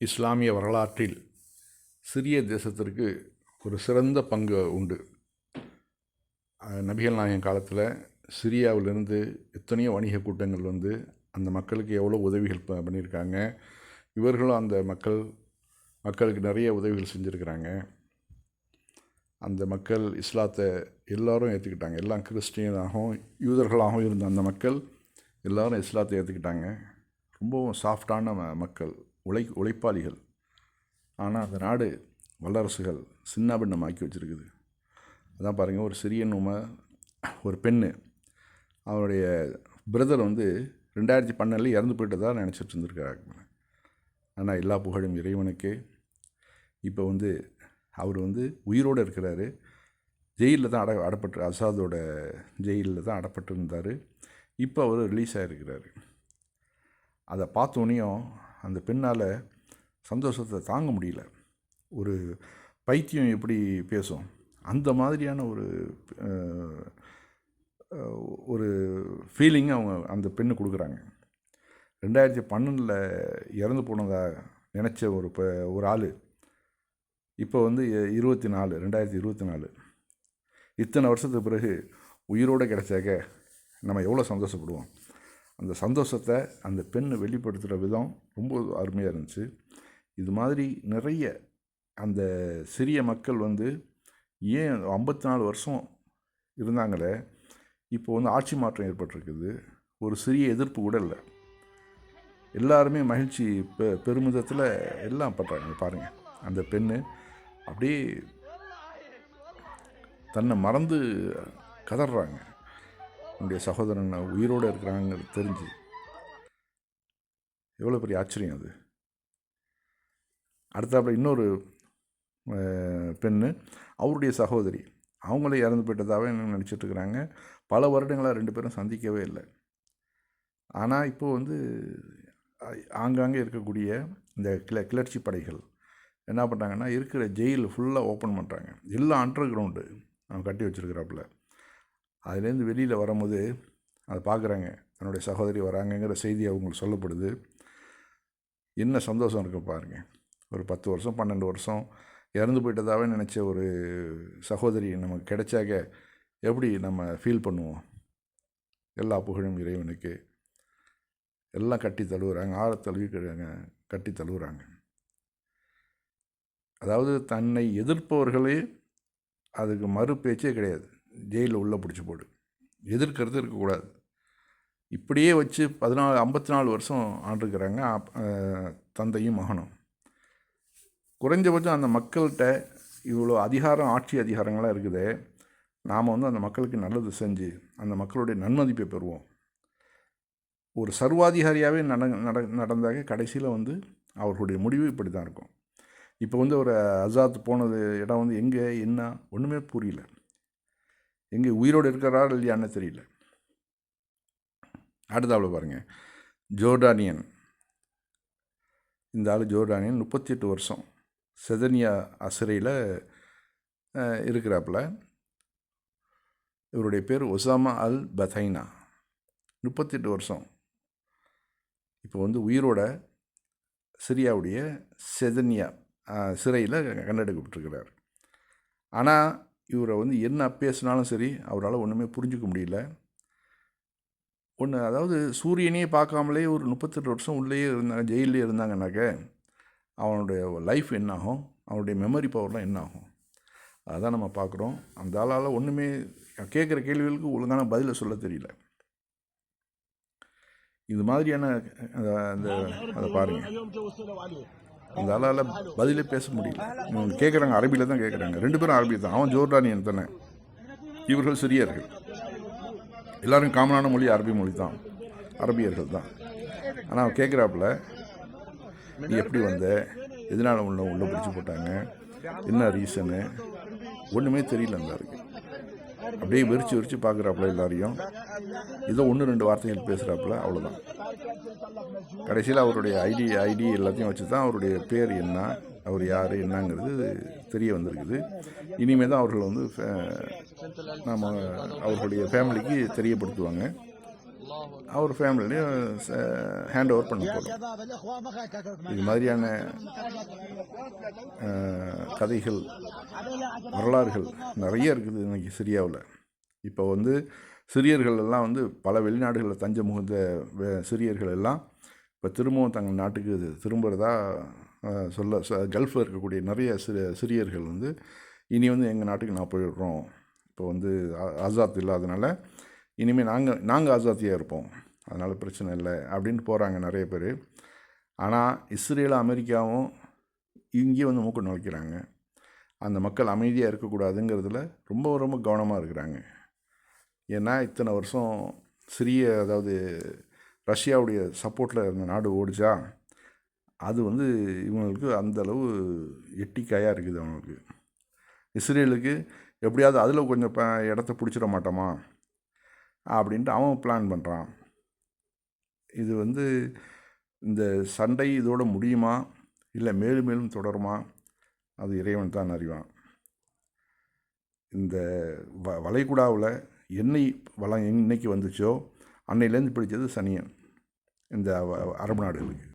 இஸ்லாமிய வரலாற்றில் சிறிய தேசத்திற்கு ஒரு சிறந்த பங்கு உண்டு. நபிகள் நாயகம் காலத்தில் சிரியாவிலிருந்து எத்தனையோ வணிக கூட்டங்கள் வந்து அந்த மக்களுக்கு எவ்வளோ உதவிகள் ப பண்ணியிருக்காங்க. இவர்களும் அந்த மக்கள் மக்களுக்கு நிறைய உதவிகள் செஞ்சுருக்கிறாங்க. அந்த மக்கள் இஸ்லாத்தை எல்லோரும் ஏற்றுக்கிட்டாங்க எல்லாம் கிறிஸ்டியனாகவும் யூதர்களாகவும் இருந்த அந்த மக்கள் எல்லோரும் இஸ்லாத்தை ஏற்றுக்கிட்டாங்க ரொம்பவும் சாஃப்டான மக்கள். உழை உழைப்பாளிகள். ஆனால் அந்த நாடு வல்லரசுகள் சின்னாபின்னமாக்கி வச்சுருக்குது. அதான் பாருங்கள் ஒரு சிறிய நும ஒரு பெண்ணு. அவருடைய பிரதர் வந்து ரெண்டாயிரத்தி பன்னெண்டில் இறந்து போயிட்டதாக நினச்சிட்டு இருந்திருக்காங்க ஆனால் எல்லா புகழும் இறைவனுக்கு. இப்போ வந்து அவர் வந்து உயிரோடு இருக்கிறாரு. ஜெயிலில் தான் அட அடப்பட்டு அசாதோட ஜெயிலில் தான் அடப்பட்டு இருந்தார் இப்போ அவர் ரிலீஸ் ஆகிருக்கிறாரு அதை பார்த்தோன்னையும் அந்த பெண்ணால் சந்தோஷத்தை தாங்க முடியல. ஒரு பைத்தியம் எப்படி பேசும்? அந்த மாதிரியான ஒரு ஒரு ஃபீலிங் அவங்க அந்த பெண்ணு கொடுக்குறாங்க. ரெண்டாயிரத்தி பன்னெண்டில் இறந்து போனதாக நினச்ச ஒரு ப ஒரு ஆள் இப்போ வந்து இருபத்தி நாலு ரெண்டாயிரத்தி இருபத்தி நாலு. இத்தனை வருஷத்துக்கு பிறகு உயிரோடு கிடச்சாக்க நம்ம எவ்வளோ சந்தோஷப்படுவோம்? அந்த சந்தோஷத்தை அந்த பெண் வெளிப்படுத்துகிற விதம் ரொம்ப அருமையாக இருந்துச்சு. இது மாதிரி நிறைய அந்த சிறிய மக்கள் வந்து ஏன் ஐம்பத்தி நாலு வருஷம் இருந்தாங்களே இப்போ வந்து ஆட்சி மாற்றம் ஏற்பட்டிருக்குது. ஒரு சிறிய எதிர்ப்பு கூட இல்லை. எல்லாருமே மகிழ்ச்சி பெ பெருமிதத்தில் எல்லாம் பண்ணுறாங்க பாருங்கள் அந்த பெண்ணு அப்படியே தன்னை மறந்து கதறாங்க என்னுடைய சகோதரன் உயிரோடு இருக்கிறாங்கிறது தெரிஞ்சு எவ்வளோ பெரிய ஆச்சரியம் அது. அடுத்தாப்புல இன்னொரு பெண்ணு அவருடைய சகோதரி. அவங்களே இறந்து போயிட்டதாகவே நினச்சிட்டு இருக்கிறாங்க. பல வருடங்களாக ரெண்டு பேரும் சந்திக்கவே இல்லை. ஆனால் இப்போ வந்து ஆங்காங்கே இருக்கக்கூடிய இந்த கிள கிளர்ச்சி படைகள் என்ன பண்ணுறாங்கன்னா இருக்கிற ஜெயில் ஃபுல்லாக ஓப்பன் பண்ணுறாங்க எல்லாம் அண்டர் கிரவுண்டு அவன் கட்டி வச்சுருக்கிறாப்புல. அதுலேருந்து வெளியில் வரும்போது அதை பார்க்குறாங்க. தன்னுடைய சகோதரி வராங்கங்கிற செய்தி அவங்களுக்கு சொல்லப்படுது. என்ன சந்தோஷம் இருக்கு பாருங்கள் ஒரு பத்து வருஷம் பன்னெண்டு வருஷம் இறந்து போயிட்டதாகவே நினச்ச ஒரு சகோதரி நமக்கு கிடைச்சாக்க எப்படி நம்ம ஃபீல் பண்ணுவோம்? எல்லா புகழும் இறைவனுக்கு. எல்லாம் கட்டி தழுவுறாங்க ஆற தழுவி கட்டி தழுவுறாங்க. அதாவது தன்னை எதிர்ப்பவர்களே அதுக்கு மறு பேச்சே கிடையாது. ஜெயிலில் உள்ளே பிடிச்சி போடு. எதிர்க்கிறது இருக்கக்கூடாது. இப்படியே வச்சு பதினாலு ஐம்பத்தி நாலு வருஷம் ஆண்டுருக்கிறாங்க தந்தையும் மகனும். குறைஞ்சபட்சம் அந்த மக்கள்கிட்ட இவ்வளோ அதிகாரம் ஆட்சி அதிகாரங்களாக இருக்குதே. நாம் வந்து அந்த மக்களுக்கு நல்லது செஞ்சு அந்த மக்களுடைய நன்மதிப்பை பெறுவோம். ஒரு சர்வாதிகாரியாகவே நட நட நடந்தாக கடைசியில் வந்து அவர்களுடைய முடிவு இப்படி தான் இருக்கும். இப்போ வந்து ஒரு அசாத் போனது இடம் வந்து எங்கே என்ன ஒன்றுமே புரியல. எங்கே உயிரோடு இருக்கிறாரா இல்லையான்னு தெரியல. அடுத்தாவில் பாருங்கள் ஜோர்டானியன். இந்த ஆள் ஜோர்டானியன் முப்பத்தி எட்டு வருஷம் செதனியா அசிரையில் இருக்கிறாப்புல. இவருடைய பேர் ஒசாமா அல் பதைனா. முப்பத்தெட்டு வருஷம். இப்போ வந்து உயிரோட சிரியாவுடைய செதனியா சிறையில் கண்டெடுக்கப்பட்டிருக்கிறார். ஆனால் இவரை வந்து என்ன பேசினாலும் சரி அவரால் ஒன்றுமே புரிஞ்சுக்க முடியல. ஒன்று அதாவது சூரியனையே பார்க்காமலே ஒரு முப்பத்தெட்டு வருஷம் உள்ளேயே இருந்தாங்க ஜெயிலே இருந்தாங்கனாக்க அவனுடைய லைஃப் என்னாகும்? அவனுடைய மெமரி பவர்லாம் என்னாகும்? அதான் நம்ம பார்க்குறோம். அந்த ஆளால் ஒன்றுமே கேட்குற கேள்விகளுக்கு ஒழுங்கான பதிலை சொல்ல தெரியல. இது மாதிரியான அந்த அதை பாருங்கள் அந்த பதிலே பேச முடியல. அவங்க கேட்குறாங்க அரபியில் தான் கேட்குறாங்க ரெண்டு பேரும் அரபி தான். அவன் ஜோர்டானியன் தானே. இவர்கள் சிறியர்கள் எல்லாரும் காமனான மொழி அரபி மொழி தான். அரபியர்கள் தான். ஆனால் அவன் கேட்குறாப்புல நீ எப்படி வந்த? எதனால் உள்ள உள்ளே பிடிச்சி போட்டாங்க? என்ன ரீசனு? ஒன்றுமே தெரியல எல்லாருக்கும் அப்படியே வெறிச்சு வெறிச்சு பார்க்குறாப்புல எல்லாரையும். ஏதோ ஒன்று ரெண்டு வார்த்தைகள் பேசுகிறாப்புல அவ்வளோதான் கடைசியில் அவருடைய ஐடி ஐடி எல்லாத்தையும் வச்சு தான் அவருடைய பேர் என்ன அவர் யார் என்னங்கிறது தெரிய வந்திருக்குது. இனிமேல் தான் அவர்கள் வந்து நாம் அவர்களுடைய ஃபேமிலிக்கு தெரியப்படுத்துவாங்க. அவர் ஃபேமிலியும் ஹேண்ட் ஓவர் பண்ண போகிறோம் இது மாதிரியான கதைகள் வரலாறுகள் நிறைய இருக்குது இன்றைக்கி சிரியாவில். இப்போ வந்து சிரியர்கள் எல்லாம் வந்து பல வெளிநாடுகளில் தஞ்சம் முகுந்த சிறியர்கள் சிரியர்கள் எல்லாம் இப்போ திரும்பவும் தங்கள் நாட்டுக்கு இது திரும்புகிறதா சொல்ல ச கல்ஃபில் இருக்கக்கூடிய நிறைய சிறு சிரியர்கள் வந்து இனி வந்து எங்கள் நாட்டுக்கு நான் போயிடுறோம். இப்போ வந்து ஆசாத் இல்லாதனால இனிமேல் நாங்கள் நாங்கள் ஆசாத்தியாக இருப்போம். அதனால் பிரச்சனை இல்லை அப்படின்னு போகிறாங்க நிறைய பேர். ஆனால் இஸ்ரேலும் அமெரிக்காவும் இங்கேயே வந்து மூக்கு நுழைக்கிறாங்க. அந்த மக்கள் அமைதியாக இருக்கக்கூடாதுங்கிறதுல ரொம்ப ரொம்ப கவனமாக இருக்கிறாங்க. ஏன்னா இத்தனை வருஷம் சிறிய அதாவது ரஷ்யாவுடைய சப்போர்ட்டில் இருந்த நாடு ஓடிச்சா அது வந்து இவங்களுக்கு அந்த அளவு எட்டிக்காயாக இருக்குது அவங்களுக்கு. இஸ்ரேலுக்கு எப்படியாவது அதில் கொஞ்சம் ப இடத்த பிடிச்சிட மாட்டோமா அப்படின்ட்டு அவன் பிளான் பண்ணுறான் இது வந்து இந்த சண்டை இதோட முடியுமா இல்லை மேலும் மேலும் தொடருமா அது இறைவன் தான் அறிவான். இந்த வ வளைகுடாவில் என்னை வளம் என்னைக்கு வந்துச்சோ? அன்னையிலேருந்து பிடித்தது சனியன். இந்த அரபு நாடுகளுக்கு.